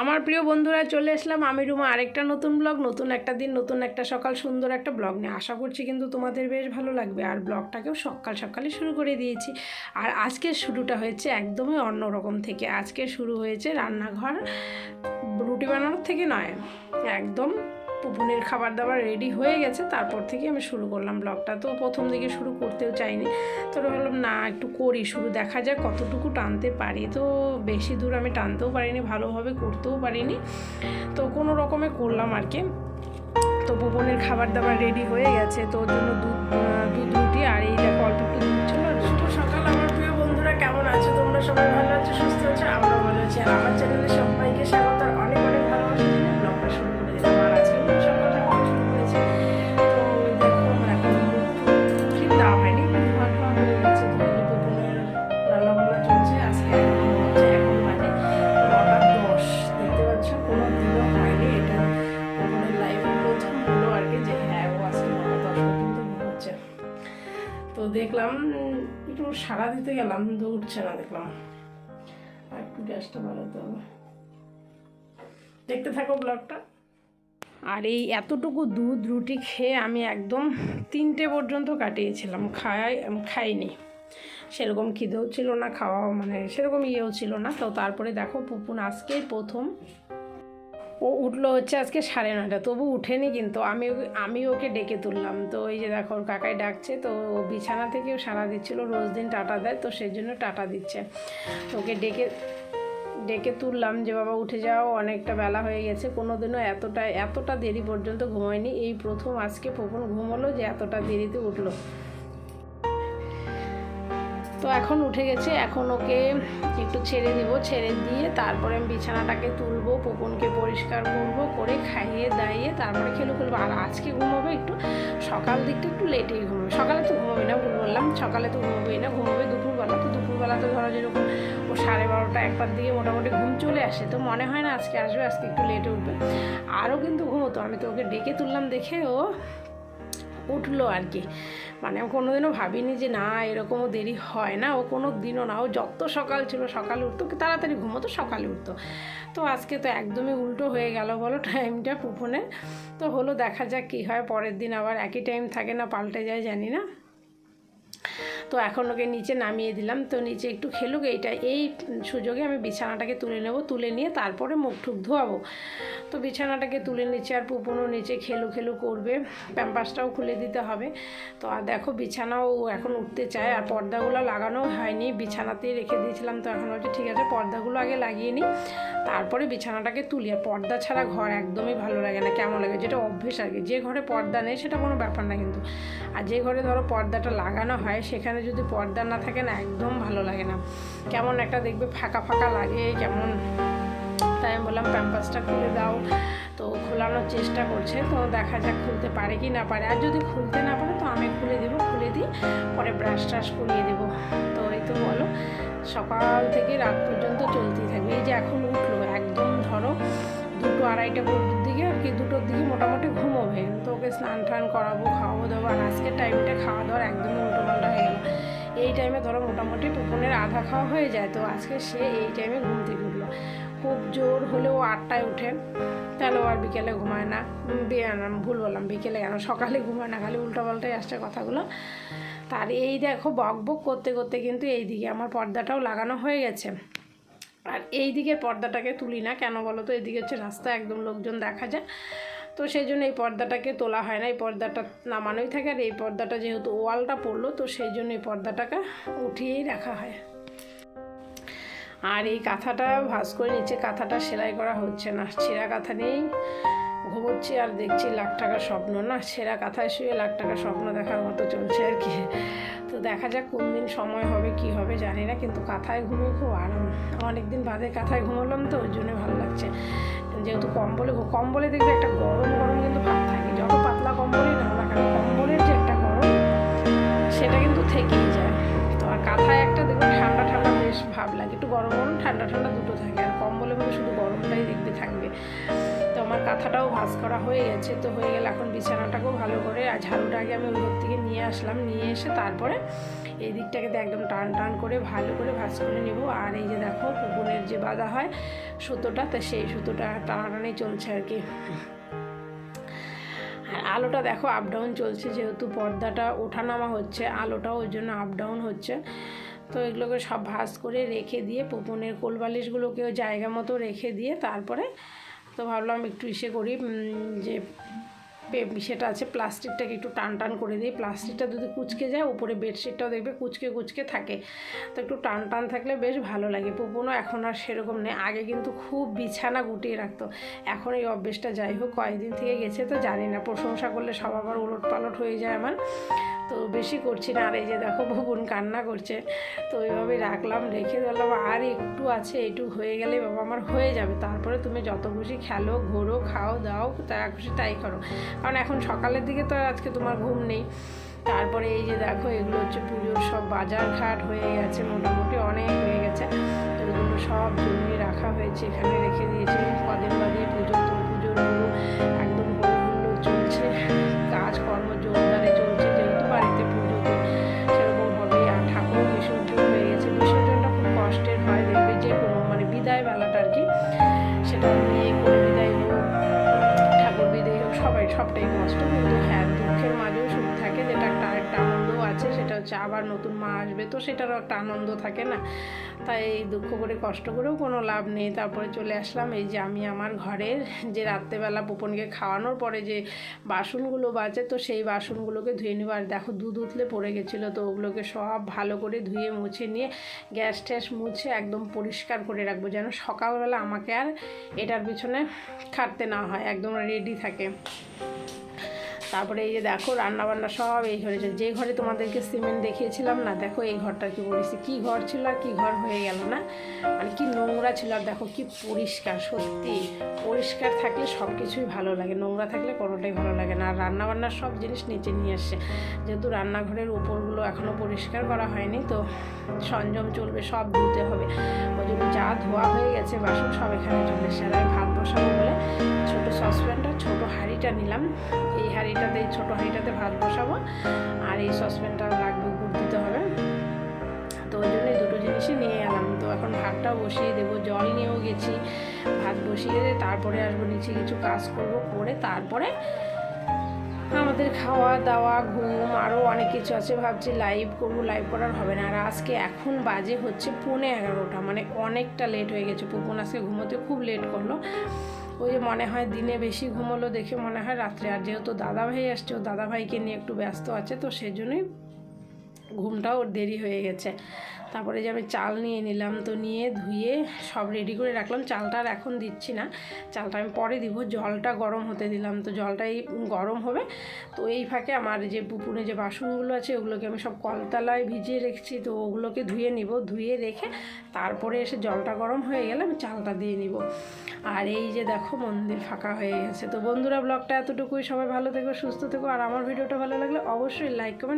আমার প্রিয় বন্ধুরা, চলে আসলাম আমি রুমা। আরেকটা নতুন ব্লগ নতুন একটা দিন, নতুন একটা সকাল, সুন্দর একটা ব্লগ নিয়ে। আশা করছি কিন্তু তোমাদের বেশ ভালো লাগবে। আর ব্লগটাকেও সকাল সকালে শুরু করে দিয়েছি। আর আজকের শুরুটা হয়েছে একদমই অন্য রকম থেকে। আজকে শুরু হয়েছে রান্নাঘর রুটি বানানোর থেকে নয়, একদম পুপুনের খাবার দাবার রেডি হয়ে গেছে, তারপর থেকে আমি শুরু করলাম ব্লগটা তো প্রথম দিকে শুরু করতেও চাইনি। তো ভাবলাম, না, একটু করি শুরু দেখা যাক কতটুকু টানতে পারি। তো বেশি দূর আমি টানতেও পারিনি, ভালোভাবে করতেও পারিনি। তো কোনো রকমে করলাম আর কি। তো পুপনের খাবার দাবার রেডি হয়ে গেছে, তো ওর জন্য দুধ দুধ রুটি আর এই দেখো অল্প একটু দুধ ছিল। সকাল আমার প্রিয় বন্ধুরা, কেমন আছো? তোমরা সবাই ভালো আছো, সুস্থ আছো? আমরা ভালো আছি। আর আমার চ্যানেলে সবাইকে স্বাগত। দেখলাম, একটু সাড়া দিতে গেলাম তো উঠছে না, দেখলাম। আর একটু গ্যাসটা বাড়াতে হবে। দেখতে থাকো ব্লগটা। আর এই এতটুকু দুধ, রুটি খেয়ে আমি একদম তিনটে পর্যন্ত কাটিয়েছিলাম খাই খাইনি। সেরকম খিদেও ছিল না, খাওয়াও মানে সেরকম ইয়েও ছিল না। তো তারপরে দেখো, পুপুন আজকেই প্রথম ও উঠল হচ্ছে আজকে সাড়ে নয়টা, তবু উঠেনি কিন্তু। আমি আমি ওকে ডেকে তুললাম। তো এই যে দেখো, ওর কাকাই ডাকছে, তো ও বিছানা থেকেও সারা দিচ্ছিল, রোজ দিন টাটা দেয়, তো সেই জন্য টাটা দিচ্ছে। ওকে ডেকে ডেকে তুললাম যে, বাবা, উঠে যাও, অনেকটা বেলা হয়ে গেছে কোনো দিনও এতটা এতটা দেরি পর্যন্ত ঘুমায়নি। এই প্রথম আজকে প্রথম ঘুমোলো যে, এতটা দেরিতে উঠল। তো এখন উঠে গেছে, এখন ওকে একটু ছেড়ে দিব, ছেড়ে দিয়ে তারপরে আমি বিছানাটাকে তুলবো পুকুনকে পরিষ্কার করব, করে খাইয়ে দাইয়ে তারপরে খেলে খুলবো। আর আজকে ঘুমোবে একটু, সকাল দিকটা একটু লেটেই ঘুমোবে। সকালে তো ঘুমোবে না, ভুল বললাম, সকালে তো ঘুমোবেই না, ঘুমাবে দুপুরবেলা। তো দুপুরবেলা তো ধরো যেরকম ও সাড়ে বারোটা একবার দিকে মোটামুটি ঘুম চলে আসে, তো মনে হয় না আজকে আসবে, আজকে একটু লেটে উঠবে। আরও কিন্তু ঘুমতো, আমি তো ওকে ডেকে তুললাম দেখে ও উঠল আর কি। মানে আমি কোনোদিনও ভাবিনি যে না, এরকমও দেরি হয় না। ও কোনো দিনও না, ও যত সকাল ছিল সকালে উঠতো, তাড়াতাড়ি ঘুমোতো, সকালে উঠতো। তো আজকে তো একদমই উল্টো হয়ে গেল বলো টাইমটা পুপনে তো হলো দেখা যাক কী হয়, পরের দিন আবার একই টাইম থাকে না, পাল্টে যায়, জানি না। তো এখন ওকে নিচে নামিয়ে দিলাম। তো নিচে একটু খেলুক, এইটা, এই সুযোগে আমি বিছানাটাকে তুলে নেব, তুলে নিয়ে তারপরে মুখ টুক ধোয়াবো। তো বিছানাটাকে তুলে নিচে আর পুপুনও নিচে খেলু খেলু করবে, প্যাম্পাসটাও খুলে দিতে হবে। তো আর দেখো বিছানাও এখন উঠতে চায়, আর পর্দাগুলো লাগানো হয়নি, বিছানাতেই রেখে দিয়েছিলাম। তো এখন হচ্ছে ঠিক আছে, পর্দাগুলো আগে লাগিয়ে নিই, তারপরে বিছানাটাকে তুলি। আর পর্দা ছাড়া ঘর একদমই ভালো লাগে না, কেমন লাগে? যেটা অভ্যেস আর কি, যে ঘরে পর্দা নেই, সেটা কোনো ব্যাপার না কিন্তু। আর যে ঘরে ধরো পর্দাটা লাগানো হয়, সেখানে যদি পর্দা না থাকে না, একদম ভালো লাগে না। কেমন একটা দেখবে ফাঁকা ফাঁকা লাগে, কেমন। তাই আমি বললাম প্যাম্পাসটা খুলে দাও। তো খোলানোর চেষ্টা করছে, তো দেখা যাক খুলতে পারে কি না পারে। আর যদি খুলতে না পারে, তো আমি খুলে দেবো, খুলে দিই, পরে ব্রাশ ট্রাশ করিয়ে দেবো। তো এই তো বলো, সকাল থেকে রাত পর্যন্ত চলতেই থাকবে। এই যে এখন উঠল, একদম ধরো দুটো আড়াইটা দিকে আর কি দুটোর দিকে মোটামুটি ঘুমোবে। ওকে স্নান টান করাবো, খাওয়াবো দাবো আর আজকের টাইমটা খাওয়া দাওয়ার একদমই উল্টোপাল্টা হয়ে গেলো। এই টাইমে ধরো মোটামুটি পুকুনের আধা খাওয়া হয়ে যায়, তো আজকে সে এই টাইমে ঘুম থেকে উঠল। খুব জোর হলেও আটটায় উঠে তাহলে আর বিকেলে ঘুমায় না। ভুল বললাম, বিকেলে কেন? সকালে ঘুমায় না, খালি উল্টোপাল্টাই আসছে কথাগুলো। তার এই দেখো বক বক করতে করতে কিন্তু এই দিকে আমার পর্দাটাও লাগানো হয়ে গেছে। আর এই দিকের পর্দাটাকে তুলি না, কেন বলো তো? এদিকে হচ্ছে রাস্তা, একদম লোকজন দেখা যায়। তো সেই জন্য এই পর্দাটাকে তোলা হয় না। এই পর্দাটা নামানোই থাকে আর এই পর্দাটা যেহেতু ওয়ালটা পড়ল, তো সেই জন্য এই পর্দাটাকে উঠিয়েই রাখা হয়। আর এই কাঁথাটা ভাঁজ করে নিচে কাঁথাটা সেলাই করা হচ্ছে না। ছেঁড়া কাঁথা নেই ঘুমোচ্ছি আর দেখছি লাখ টাকার স্বপ্ন না। সেরা কাঁথায় শুয়ে লাখ টাকার স্বপ্ন দেখার মতো চলছে আর কি। তো দেখা যাক কোন দিন সময় হবে, কি হবে জানি না, কিন্তু কাঁথায় ঘুমিয়ে খুব আরাম অনেক দিন বাদে কাঁথায় ঘুমোলাম তো, ওই জন্য ভালো লাগছে। যেহেতু কম্বলে কম্বলে দেখবে একটা গরম গরম কিন্তু ভাব থাকে। যত পাতলা কম্বলই না না কম্বলের যে একটা গরম, সেটা কিন্তু থেকেই যায়। তো আর কাঁথায় একটা দেখবে ঠান্ডা ঠান্ডা বেশ ভাব লাগে। একটু গরম গরম, ঠান্ডা ঠান্ডা দুটো থাকে। আর কম্বলে মধ্যে শুধু গরমটাই দেখবে থাকবে। তো আমার কাঁথাটাও ভাঁজ করা হয়ে গেছে। তো হয়ে গেলে এখন বিছানাটাকেও ভালো করে, আর ঝাড়ুটা আগে আমি ওই থেকে নিয়ে আসলাম। নিয়ে এসে তারপরে এই দিকটাকে তো একদম টান টান করে ভালো করে ভাজ করে নেব। আর এই যে দেখো পুকুরের যে বাঁধা হয় সুতোটা, তা সেই সুতোটা টানাটানি চলছে আর কি। আলোটা দেখো আপ ডাউন চলছে, যেহেতু পর্দাটা ওঠানামা হচ্ছে, আলোটাও ওই জন্য আপ ডাউন হচ্ছে। তো এগুলোকে সব ভাজ করে রেখে দিয়ে পোপনের কোলবালিশগুলোকেও জায়গা মতো রেখে দিয়ে তারপরে তো ভাবলাম একটু ইসে করি যে সেটা আছে, প্লাস্টিকটাকে একটু টান টান করে দিই। প্লাস্টিকটা যদি কুচকে যায়, উপরে বেডশিটটাও দেখবে কুচকে কুচকে থাকে। তো একটু টান টান থাকলে বেশ ভালো লাগে। পুপনও এখন আর সেরকম নেই। আগে কিন্তু খুব বিছানা গুটিয়ে রাখতো। এখন এই অভ্যেসটা যাই হোক, কয়েকদিন থেকে গেছে, তো জানি না। প্রশংসা করলে সব আবার উলট পালট হয়ে যায় আমার। তো বেশি করছি না। আর এই যে দেখো ভুবন কান্না করছে। তো ওইভাবে রাখলাম, রেখে দিলাম। আর একটু আছে এইটু হয়ে গেলে বাবা আমার হয়ে যাবে। তারপরে তুমি যত খুশি খেলো, ঘোরো, খাও, দাও তা খুশি তাই করো। কারণ এখন সকালের দিকে তো আজকে তোমার ঘুম নেই। তারপরে এই যে দেখো, এগুলো হচ্ছে পুজোর সব বাজার ঘাট হয়ে গেছে, মোটামুটি অনেক হয়ে গেছে। তো এগুলো সব জমিয়ে রাখা হয়েছে, এখানে রেখে দিয়েছে, কদিন বাদে হচ্ছে আবার নতুন মা আসবে, তো সেটারও একটা আনন্দ থাকে না। তাই দুঃখ করে, কষ্ট করেও কোনো লাভ নেই। তারপরে চলে আসলাম, এই যে আমি আমার ঘরের যে রাত্রেবেলা পুপনকে খাওয়ানোর পরে যে বাসনগুলো বাজে, তো সেই বাসনগুলোকে ধুয়ে নেব। আর দেখো দুধ উতলে পড়ে গেছিল, তো ওগুলোকে সব ভালো করে ধুয়ে, মুছে নিয়ে গ্যাস ট্যাস মুছে একদম পরিষ্কার করে রাখব, যেন সকালবেলা আমাকে আর এটার পিছনে খাটতে না হয়, একদম রেডি থাকে। তারপরে এই যে দেখো, রান্নাবান্না সব এই ঘরে। যে ঘরে তোমাদেরকে সিমেন্ট দেখিয়েছিলাম না, দেখো এই ঘরটা কি বলেছি কি ঘর ছিল আর কী ঘর হয়ে গেল না? মানে কি নোংরা ছিল আর দেখো কি পরিষ্কার, সত্যি। পরিষ্কার থাকলে সব কিছুই ভালো লাগে, নোংরা থাকলে কোনোটাই ভালো লাগে না। আর রান্না বান্নার সব জিনিস নিচে নিয়ে আসছে যেহেতু রান্নাঘরের উপরগুলো এখনও পরিষ্কার করা হয়নি, তো সরঞ্জাম চলবে, সব ধুতে হবে। ওই জন্য যা ধোয়া হয়ে গেছে, বাসন সব এখানে চলে এসে আর ভাত বসাবো বলে ছোটো সসপ্যানটা ছোটো হাঁড়িটা নিলাম। এই হাঁড়িটাতে, এই ছোটো হাঁড়িটাতে ভাত বসাবো। আর এই সসপ্যানটা লাগবে উপর দিতে হবে। তো ওই জন্য দুটো জিনিসই নিয়ে এলাম। তো এখন ভাতটাও বসিয়ে দেবো। জল নিয়েও গেছি। ভাত বসিয়ে তারপরে আসব, নিচে কিছু কাজ করব করে তারপরে আমাদের খাওয়া দাওয়া, ঘুম আরও অনেক কিছু আছে ভাবছি লাইভ করব। লাইভ করার হবে না। আর আজকে এখন বাজে হচ্ছে পৌনে এগারোটা। মানে অনেকটা লেট হয়ে গেছে। পুপুন আজকে ঘুমোতে খুব লেট করল। ওই যে মনে হয় দিনে বেশি ঘুমোলো দেখে মনে হয় রাত্রে। আর যেহেতু দাদাভাই আসছে, ও দাদাভাইকে নিয়ে একটু ব্যস্ত আছে, তো সেজন্যই ঘুমটাও দেরি হয়ে গেছে। তারপরে যে আমি চাল নিয়ে নিলাম তো নিয়ে ধুয়ে সব রেডি করে রাখলাম। চালটা আর এখন দিচ্ছি না। চালটা আমি পরে দিব। জলটা গরম হতে দিলাম। তো জলটাই গরম হবে। তো এই ফাঁকে আমার যে পুকুরে যে বাসনগুলো আছে, ওগুলোকে আমি সব কলতলায় ভিজিয়ে রেখেছি। তো ওগুলোকে ধুয়ে নিব। ধুয়ে রেখে তারপরে এসে জলটা গরম হয়ে গেলে আমি চালটা দিয়ে নিব। আর এই যে দেখো মন্দির ফাঁকা হয়ে গেছে। তো বন্ধুরা, ব্লগটা এতটুকুই। সবাই ভালো থেকো, সুস্থ থেকো। আর আমার ভিডিওটা ভালো লাগলে অবশ্যই লাইক কমেন্ট